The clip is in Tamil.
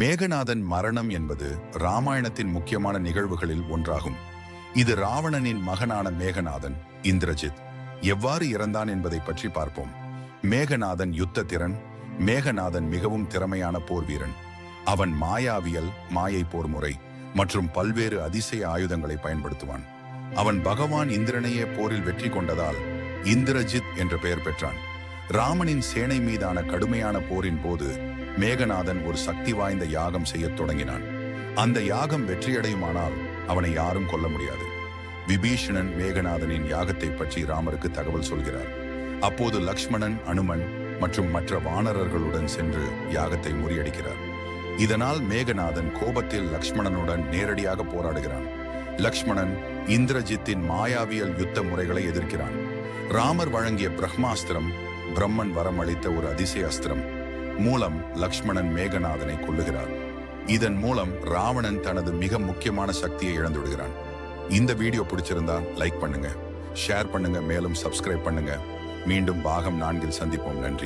மேகநாதன் மரணம் என்பது ராமாயணத்தின் முக்கியமான நிகழ்வுகளில் ஒன்றாகும். இது ராவணனின் மகனான மேகநாதன் இந்திரஜித். எவ்வாறு இறந்தான் என்பதை பற்றி பார்ப்போம். மேகநாதன் யுத்த திறன் மேகநாதன் மிகவும் திறமையான போர் வீரன் அவன் மாயாவியல் மாயை போர் முறை மற்றும் பல்வேறு அதிசய ஆயுதங்களை பயன்படுத்துவான். அவன் பகவான் இந்திரனையே போரில் வெற்றி கொண்டதால் இந்திரஜித் என்ற பெயர் பெற்றான். ராமனின் சேனை மீதான கடுமையான போரின் போது மேகநாதன் ஒரு சக்தி வாய்ந்த யாகம் செய்யத் தொடங்கினான். அந்த யாகம் வெற்றியடையுமானால் அவனை யாரும் கொல்ல முடியாது. விபீஷணன் மேகநாதனின் யாகத்தை பற்றி ராமருக்கு தகவல் சொல்கிறார். அப்போது லக்ஷ்மணன் அனுமன் மற்றும் மற்ற வானரர்களுடன் சென்று யாகத்தை முறியடிக்கிறார். இதனால் மேகநாதன் கோபத்தில் லக்ஷ்மணனுடன் நேரடியாக போராடுகிறான். லக்ஷ்மணன் இந்திரஜித்தின் மாயாவியல் யுத்த முறைகளை எதிர்க்கிறான். ராமர் வழங்கிய பிரம்மாஸ்திரம் பிரம்மன் வரம் அளித்த ஒரு அதிசய அஸ்திரம். மூலம் லக்ஷ்மணன் மேகநாதனை கொல்லுகிறார். இதன் மூலம் ராவணன் தனது மிக முக்கியமான சக்தியை இழந்துவிடுகிறான். இந்த வீடியோ பிடிச்சிருந்தா லைக் பண்ணுங்க ஷேர் பண்ணுங்க மேலும் சப்ஸ்கிரைப் பண்ணுங்க. மீண்டும் பாகம் நான்கில் சந்திப்போம். நன்றி.